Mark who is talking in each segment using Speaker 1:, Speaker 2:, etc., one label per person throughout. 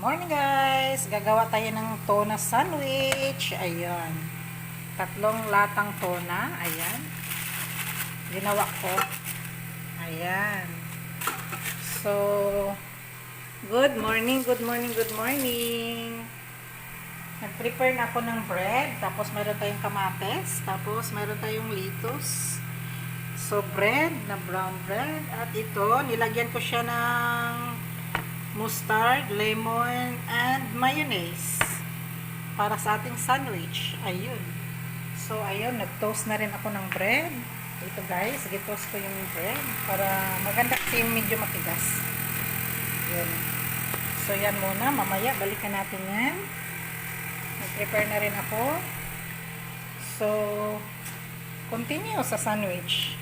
Speaker 1: morning guys! Gagawa tayo ng tuna sandwich. Ayan. Tatlong latang tuna. Ayan. Ginawa ko. Ayan. So, good morning, good morning, good morning. Nag-prepare na ako ng bread. Tapos meron tayong kamates. Tapos meron tayong litos. So, bread na brown bread. At ito, nilagyan ko siya ng mustard, lemon, and mayonnaise para sa ating sandwich. Ayun. So, ayun, nag-toast na rin ako ng bread. Ito guys, sige-toast ko yung bread para maganda kasi yung medyo matigas. Yun. So, yan muna. Mamaya, balikan natin yan. Nag-prepare na rin ako. So, continue sa sandwich.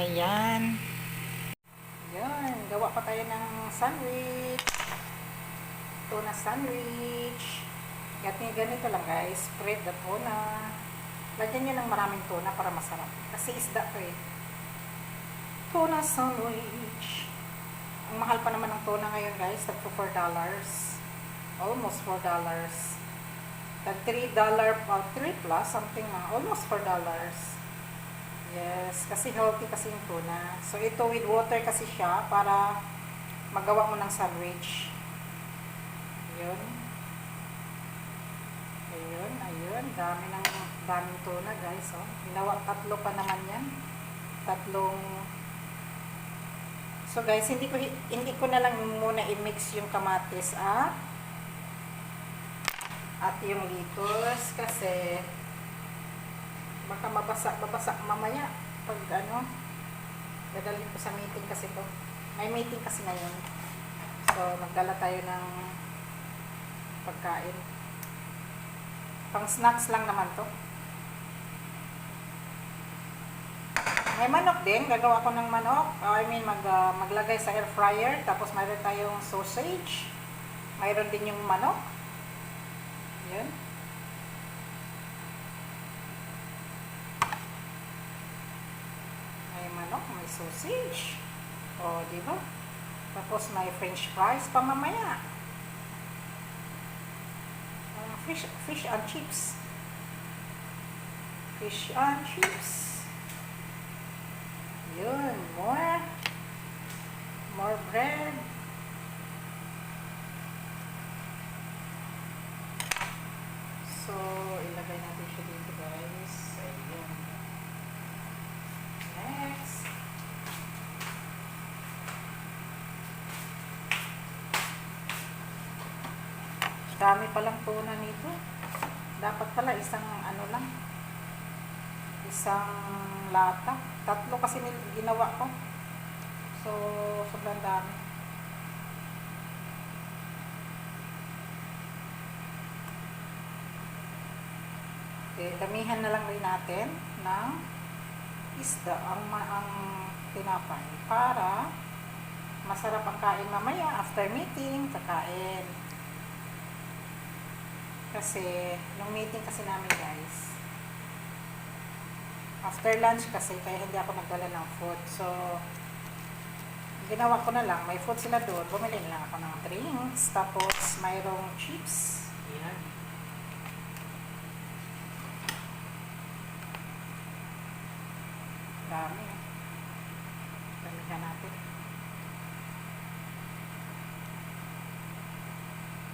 Speaker 1: Ayan. Yan, gawa pa tayo ng sandwich. Tuna sandwich. Ganito, ganito lang guys. Spread the tuna. Lagyan nyo ng maraming tuna para masarap. Kasi isda to eh. Tuna sandwich. Ang mahal pa naman ng tuna ngayon guys. Tagpo $4. Almost $4. Tag $3 pa, 3 plus, something na. Almost $4. Yes, kasi healthy kasi yung tuna. So, ito with water kasi siya para magawa mo ng sandwich. Ayun. Ayun, ayun. Dami ng daming tuna, guys. Oh. Ginawa, tatlo pa naman yan. Tatlong... So, guys, hindi ko, hindi ko na lang muna i-mix yung kamatis at at yung litos kasi baka mabasa, mabasa mamaya pag ano dadalhin ko sa meeting kasi to. May meeting kasi ngayon. So magdala tayo ng pagkain. Pang snacks lang naman to. May manok din. Gagawa ko ng manok. I mean mag, uh, maglagay sa air fryer. Tapos mayroon tayong sausage. Mayroon din yung manok. Yun may manok, may sausage. O, di ba? Tapos may french fries pa mamaya. Uh, fish, fish and chips. Fish and chips. Yun, more. More bread. So, ilagay natin siya dito guys. Ayun. Next. Dami palang tuna nito. Dapat pala isang ano lang. Isang lata. Tatlo kasi ginawa ko. So, sobrang dami. Okay, damihan na lang rin natin ng isda ang, ang tinapay para masarap ang kain mamaya after meeting, kakain. Kasi, yung meeting kasi namin guys, after lunch kasi, kaya hindi ako nagdala ng food. So, ginawa ko na lang, may food sila doon, bumili na lang ako ng drinks, tapos mayroong chips. Yan. Dami. Damihan natin.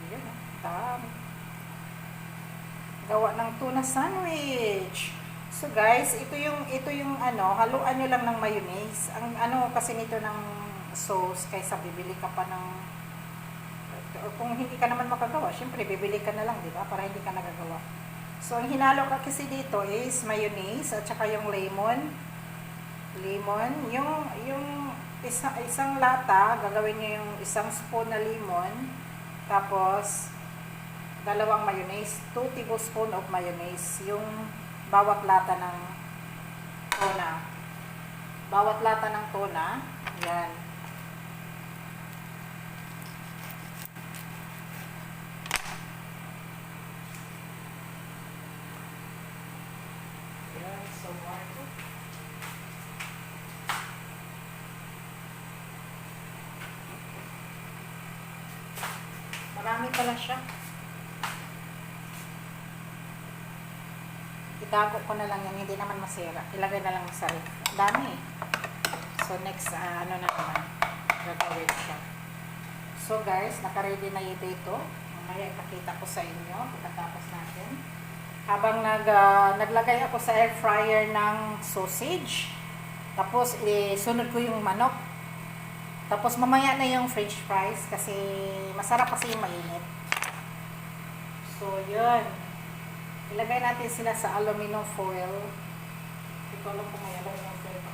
Speaker 1: Yan, ah, dami. Gawa ng tuna sandwich. So guys, ito yung ito yung ano, haluan niyo lang ng mayonnaise. Ang ano kasi nito ng sauce kaysa bibili ka pa ng kung hindi ka naman makagawa, syempre bibili ka na lang, di ba? Para hindi ka nagagawa. So ang hinalo ka kasi dito is mayonnaise at saka yung lemon. Lemon, yung yung isa, isang lata, gagawin niyo yung isang spoon na lemon. Tapos dalawang mayonnaise, 2 tablespoon of mayonnaise, yung bawat lata ng tuna. Bawat lata ng tuna, yan. Yan, so one. Marami pala siya. Itago ko na lang yan, hindi naman masira. Ilagay na lang sa ref. Dami eh. So next, ah, ano na naman, gagawin siya. So guys, nakaready na yung dito. Mamaya ipakita ko sa inyo pagkatapos natin. Habang nag, ah, naglagay ako sa air fryer ng sausage, tapos isunod ko yung manok. Tapos mamaya na yung french fries kasi masarap kasi yung mainit. So yun. Ilagay natin sila sa aluminum foil. Hindi ko alam kung may aluminum foil pa.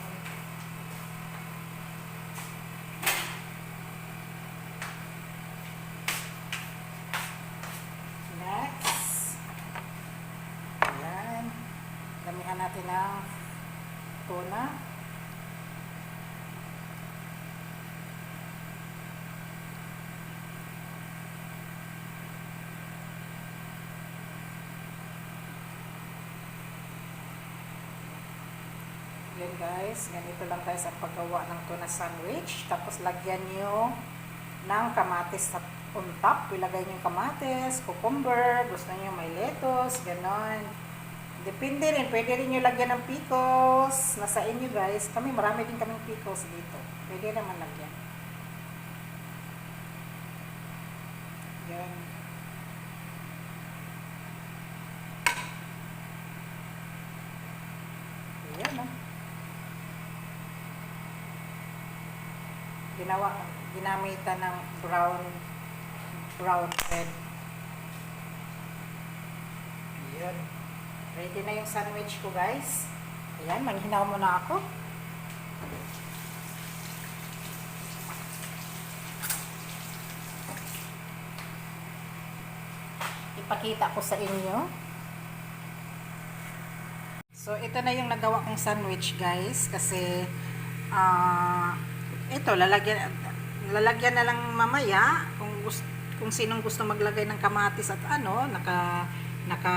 Speaker 1: Next. Ayan. Damihan natin ng tuna. Yan guys, ganito lang tayo sa paggawa ng tuna sandwich. Tapos lagyan nyo ng kamatis sa on top. Ilagay nyo kamatis, cucumber, gusto nyo may lettuce, ganon. Depende rin, pwede rin nyo lagyan ng pickles. Nasa inyo guys. Kami, marami din kaming pickles dito. Pwede naman lagyan. Yan. Ayan oh. Ginawa ginamitan ng brown brown bread. Ayan. Ready na yung sandwich ko guys. Ayan manghinaw muna ako. Ipakita ko sa inyo. So ito na yung nagawa kong sandwich guys kasi ah ito lalagyan lalagyan na lang mamaya kung gusto kung sinong gusto maglagay ng kamatis at ano naka naka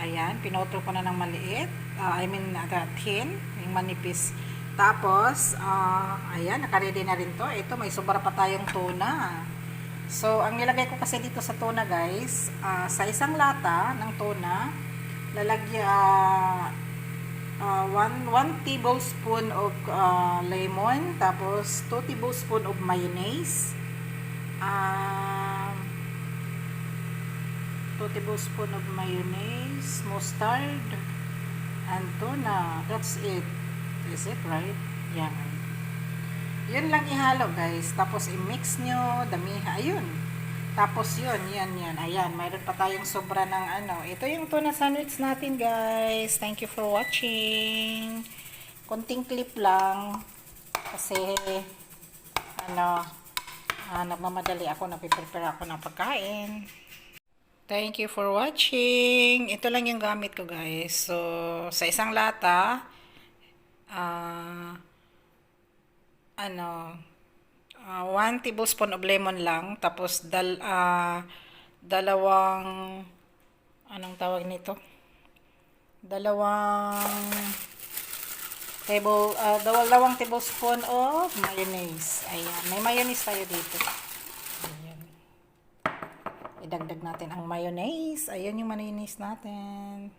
Speaker 1: ayan pinotro ko na ng maliit. Ah, I mean uh, thin yung manipis. Tapos ah, ayan naka-ready na rin to. Ito may sobra pa tayong tuna. So ang nilagay ko kasi dito sa tuna guys ah, sa isang lata ng tuna lalagyan uh, 1 1 tablespoon of uh, lemon tapos 2 tablespoon of mayonnaise. Um 2 tablespoon of mayonnaise mustard and tuna. That's it. Is it right? Yeah. Yun lang ihalo guys. Tapos i-mix nyo damiha ayun tapos yun, yan, yan. Ayan, mayroon pa tayong sobra ng ano. Ito yung tuna sandwich natin, guys. Thank you for watching. Konting clip lang. Kasi, ano, ah, nagmamadali ako, napiprepare ako ng pagkain. Thank you for watching. Ito lang yung gamit ko, guys. So, sa isang lata, ah, ano, uh, 1 tablespoon of lemon lang tapos dal ah, dalawang anong tawag nito? Dalawang table ah, dalawang tablespoon of mayonnaise. Ayan may mayonnaise tayo dito. Ayan. Idagdag natin ang mayonnaise. Ayan yung mayonnaise natin.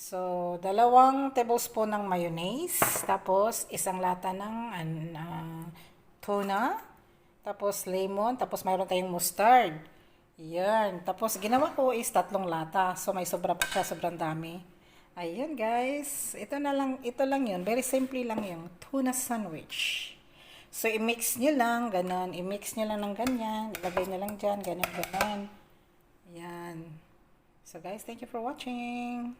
Speaker 1: So, dalawang tablespoon ng mayonnaise, tapos isang lata ng uh, tuna, tapos lemon, tapos mayroon tayong mustard. Yan. Tapos ginawa ko is tatlong lata. So may sobra pa siya, sobrang dami. Ayun guys. Ito na lang, ito lang yun. Very simple lang yung tuna sandwich. So i-mix nyo lang, ganon. I-mix nyo lang ng ganyan. Ilagay nyo lang dyan, ganon, ganon. Yan. So guys, thank you for watching.